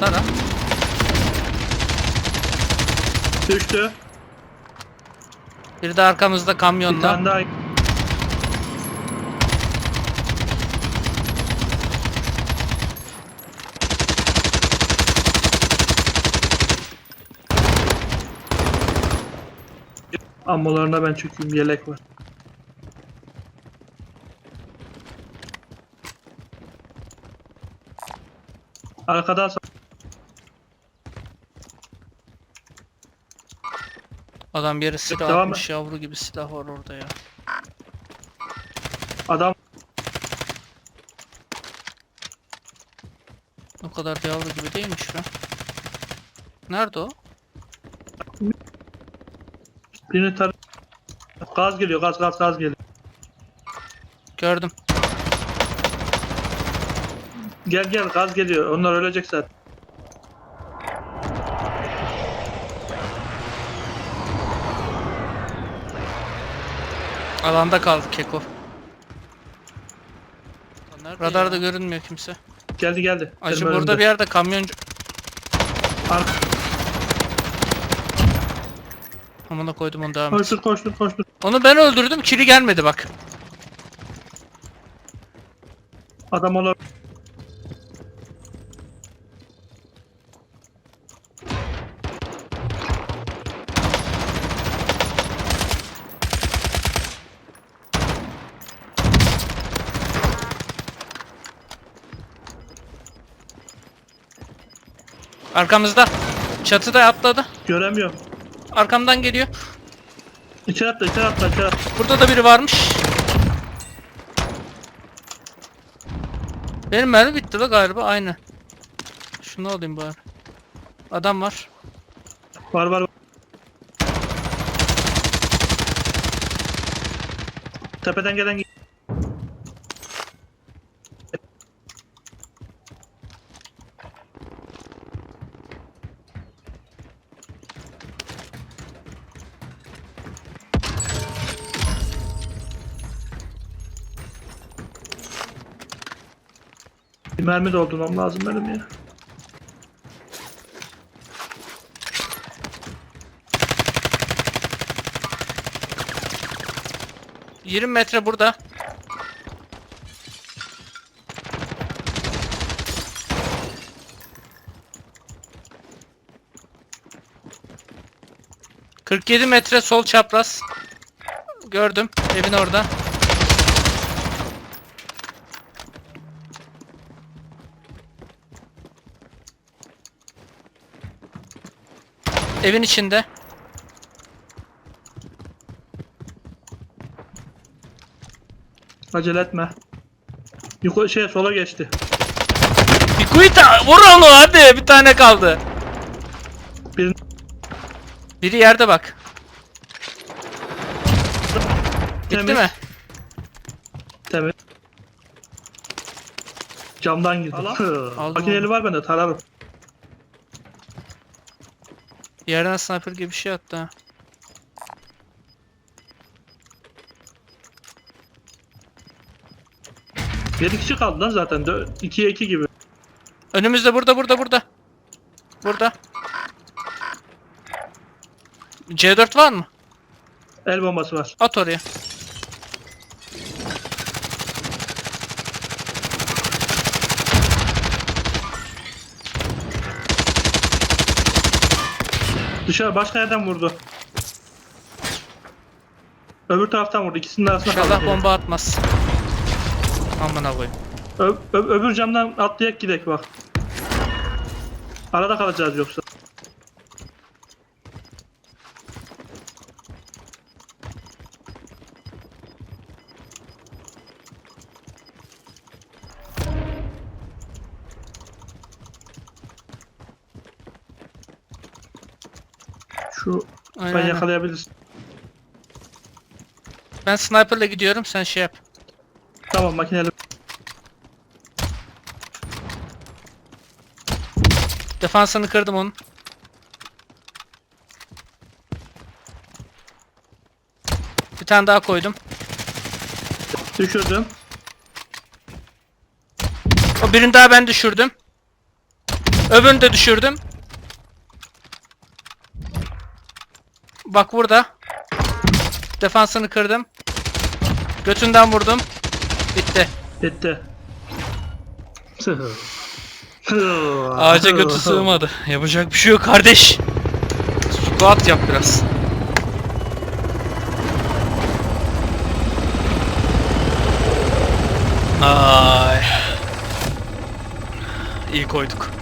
Tara. Düştü. Biri de arkamızda Bir kamyonla. tane daha. Ammolarına ben çökeyim yelek var. Arkadan Adam yere silah Devam atmış yavru gibi silah var orada ya. adam O kadar da yavru gibi değilmiş be. Nerede o? birini tar Gaz geliyor gaz gaz gaz geliyor. Gördüm. Gel gel gaz geliyor. Onlar ölecek zaten. Alanda kaldı Keko. Nerede Radarda ya? görünmüyor kimse. Geldi geldi. Acı Benim burada önümde. bir yerde kamyoncu... Ar- Amına koydum onu devam. Koştur koştur koştur. Onu ben öldürdüm kili gelmedi bak. Adam olur. Arkamızda. Çatıda atladı. Göremiyorum. Arkamdan geliyor. İçeri atla içeri atla içeri atla. Burada da biri varmış. Benim mermi bitti la galiba aynı. Şunu alayım bari. Adam var. Var var. var. Tepeden gelen Bir mermi doldurmam lazım benim ya. 20 metre burada. ...47 metre sol çapraz. Gördüm. Evin orada. Evin içinde. Acele etme. Yukarı şey sola geçti. Bikuita vur onu hadi bir tane kaldı. Bir Biri yerde bak. Gitti Temiz. mi? Temiz. Camdan girdi. Makineli var bende tararım. Yerden sniper gibi bir şey attı ha. Yedi kişi kaldı lan zaten. 2'ye 2 gibi. Önümüzde burada burada burada. Burada. C4 var mı? El bombası var. At oraya. Dışarı başka yerden vurdu. Öbür taraftan vurdu. İkisinin arasında İnşallah kaldı. bomba atmaz. Amına koyayım. Ö- ö- öbür camdan atlayak gidek bak. Arada kalacağız yoksa. Şu Aynen, ben aynen. yakalayabilirsin. Ben sniperle gidiyorum sen şey yap. Tamam makineli. Defansını kırdım onun. Bir tane daha koydum. Düşürdüm. O birini daha ben düşürdüm. Öbürünü de düşürdüm. Bak burada. Defansını kırdım. Götünden vurdum. Bitti. Bitti. Ağaca götü sığmadı. Yapacak bir şey yok kardeş. Squat yap biraz. Ay. İyi koyduk.